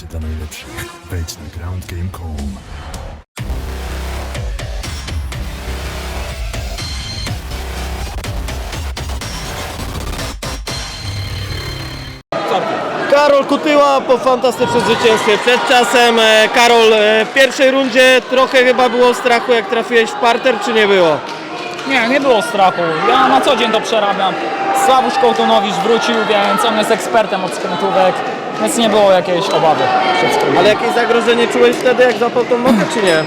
będzie dla najlepszych. Wejdź na groundgame.com. Karol Kutyła po fantastycznym zwycięstwie przed czasem. E, Karol, e, w pierwszej rundzie trochę chyba było strachu jak trafiłeś w parter, czy nie było? Nie, nie było strachu. Ja na co dzień to przerabiam. Sławusz Kołtunowicz wrócił, więc on jest ekspertem od skrętówek, więc nie było jakiejś obawy przed skrętówką. Ale jakieś zagrożenie czułeś wtedy jak zapał tą nogę, czy nie?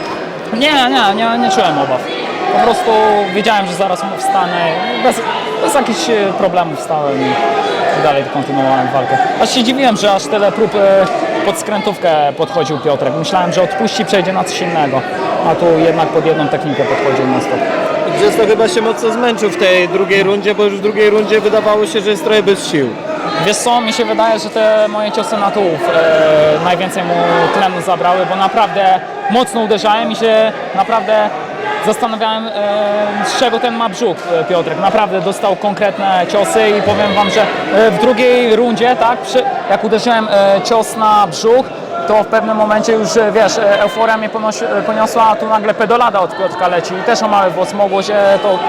Nie, nie, nie, nie czułem obaw. Po prostu wiedziałem, że zaraz mu wstanę. Bez, bez jakichś e, problemów wstałem i i dalej kontynuowałem walkę. Aż się dziwiłem, że aż tyle prób e, pod skrętówkę podchodził Piotrek. Myślałem, że odpuści, przejdzie na coś innego. A tu jednak pod jedną technikę podchodził na stop. Przez to chyba się mocno zmęczył w tej drugiej rundzie, bo już w drugiej rundzie wydawało się, że jest trochę bez sił. Wiesz co, mi się wydaje, że te moje ciosy na tułów e, najwięcej mu tlenu zabrały, bo naprawdę mocno uderzałem i się naprawdę zastanawiałem, e, z czego ten ma brzuch e, Piotrek. Naprawdę dostał konkretne ciosy i powiem Wam, że e, w drugiej rundzie, tak, przy, jak uderzyłem e, cios na brzuch, to w pewnym momencie już, e, wiesz, e, euforia mnie ponosi, e, poniosła, a tu nagle pedolada od Piotrka leci i też o mały włos mogło się to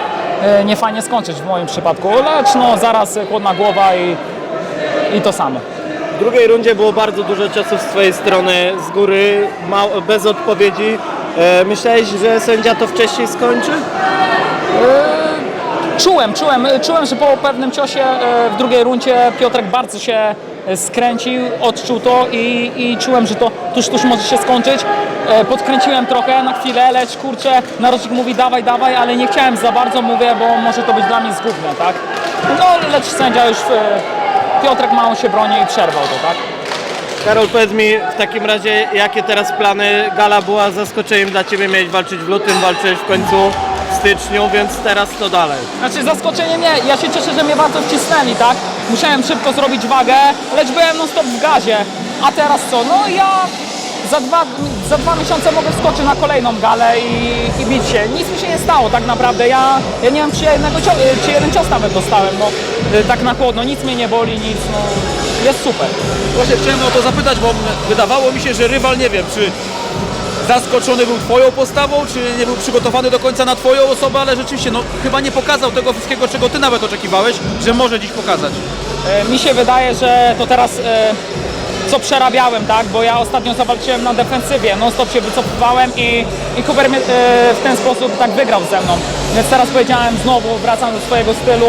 e, nie fajnie skończyć w moim przypadku, lecz no zaraz chłodna głowa i, i to samo. W drugiej rundzie było bardzo dużo ciosów z twojej strony z góry, bez odpowiedzi. E, myślałeś, że sędzia to wcześniej skończy? Czułem, czułem, czułem, że po pewnym ciosie w drugiej rundzie Piotrek bardzo się skręcił, odczuł to i, i czułem, że to tuż, tuż może się skończyć. E, Podkręciłem trochę na chwilę, lecz kurczę, narożnik mówi dawaj, dawaj, ale nie chciałem za bardzo, mówię, bo może to być dla mnie zgubne, tak? No lecz sędzia już, e, Piotrek mało się broni i przerwał to, tak? Karol, powiedz mi w takim razie, jakie teraz plany? Gala była zaskoczeniem dla Ciebie, miałeś walczyć w lutym, walczyłeś w końcu w styczniu, więc teraz co dalej? Znaczy zaskoczenie nie, ja się cieszę, że mnie bardzo wcisnęli, tak? Musiałem szybko zrobić wagę, lecz byłem non stop w gazie. A teraz co? No ja za dwa, za dwa miesiące mogę wskoczyć na kolejną galę i, i bić się. Nic mi się nie stało tak naprawdę. Ja, ja nie wiem czy, jednego cio, czy jeden cios nawet dostałem, no y, tak na chłodno. Nic mnie nie boli, nic, no jest super. Właśnie chciałem o to zapytać, bo wydawało mi się, że rywal, nie wiem, czy zaskoczony był Twoją postawą, czy nie był przygotowany do końca na Twoją osobę, ale rzeczywiście, no chyba nie pokazał tego wszystkiego, czego Ty nawet oczekiwałeś, że może dziś pokazać. E, Mi się wydaje, że to teraz e, co przerabiałem, tak? Bo ja ostatnio zawalczyłem na defensywie, non stop się wycofywałem i, i Huber mnie, e, w ten sposób tak wygrał ze mną. Więc teraz powiedziałem znowu, wracam do swojego stylu,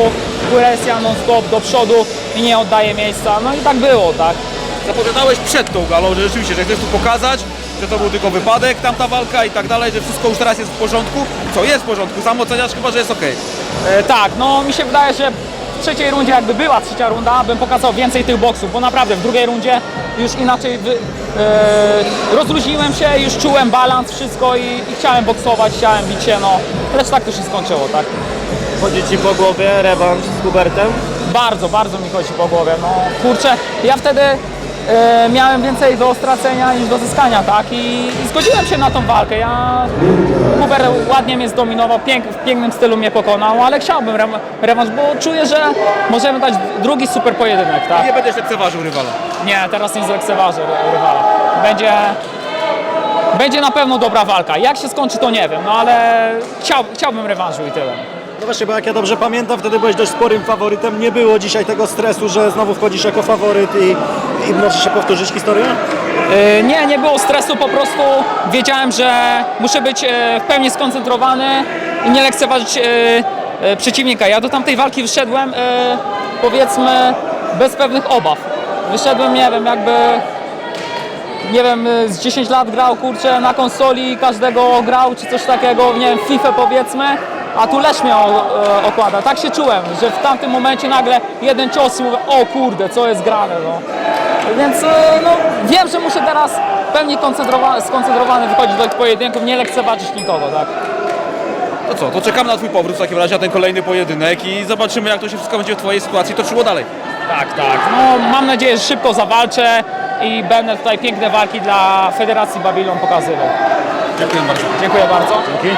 presja non stop do przodu i nie oddaję miejsca. No i tak było, tak? Zapowiadałeś przed tą galą, że rzeczywiście, że chcesz tu pokazać, że to był tylko wypadek, tamta walka i tak dalej, że wszystko już teraz jest w porządku. Co jest w porządku? Sam oceniasz chyba, że jest ok. E, tak, no mi się wydaje, że w trzeciej rundzie, jakby była trzecia runda, bym pokazał więcej tych boksów, bo naprawdę w drugiej rundzie już inaczej wy, e, rozluźniłem się, już czułem balans, wszystko i, i chciałem boksować, chciałem bić się, no lecz tak to się skończyło, tak. Chodzi Ci po głowie rewanż z Hubertem? Bardzo, bardzo mi chodzi po głowie, no kurczę, ja wtedy e, miałem więcej do stracenia niż do zyskania, tak, i, i zgodziłem się na tą walkę, ja, Huber ładnie mnie zdominował, pięk, w pięknym stylu mnie pokonał, ale chciałbym rem, rewanż, bo czuję, że możemy dać drugi super pojedynek, tak. Nie będziesz lekceważył rywala. Nie, teraz nie zlekceważę ry- rywala. Będzie, będzie na pewno dobra walka. Jak się skończy, to nie wiem, no ale chciał, chciałbym rewanżu i tyle. No właśnie, bo jak ja dobrze pamiętam, wtedy byłeś dość sporym faworytem. Nie było dzisiaj tego stresu, że znowu wchodzisz jako faworyt i, i może się powtórzyć historia? Yy, nie, nie było stresu, po prostu wiedziałem, że muszę być e, w pełni skoncentrowany i nie lekceważyć e, e, przeciwnika. Ja do tamtej walki wyszedłem, e, powiedzmy, bez pewnych obaw. Wyszedłem, nie wiem, jakby nie wiem, z 10 lat grał, kurczę, na konsoli, każdego grał, czy coś takiego, nie wiem, FIFA powiedzmy, a tu Lesz mnie okłada. Tak się czułem, że w tamtym momencie nagle jeden cios i mówię, o kurde, co jest grane, no. Więc e, no, wiem, że muszę teraz pełni koncentrowa- skoncentrowany wychodzić do tych pojedynków, nie lekceważyć nikogo, tak. To co, to czekamy na Twój powrót w takim razie, na ten kolejny pojedynek i zobaczymy, jak to się wszystko będzie w Twojej sytuacji toczyło dalej. Tak, tak. No, mam nadzieję, że szybko zawalczę i będę tutaj piękne walki dla Federacji Babylon pokazywał. Dziękuję bardzo. Dziękuję bardzo. Dzięki.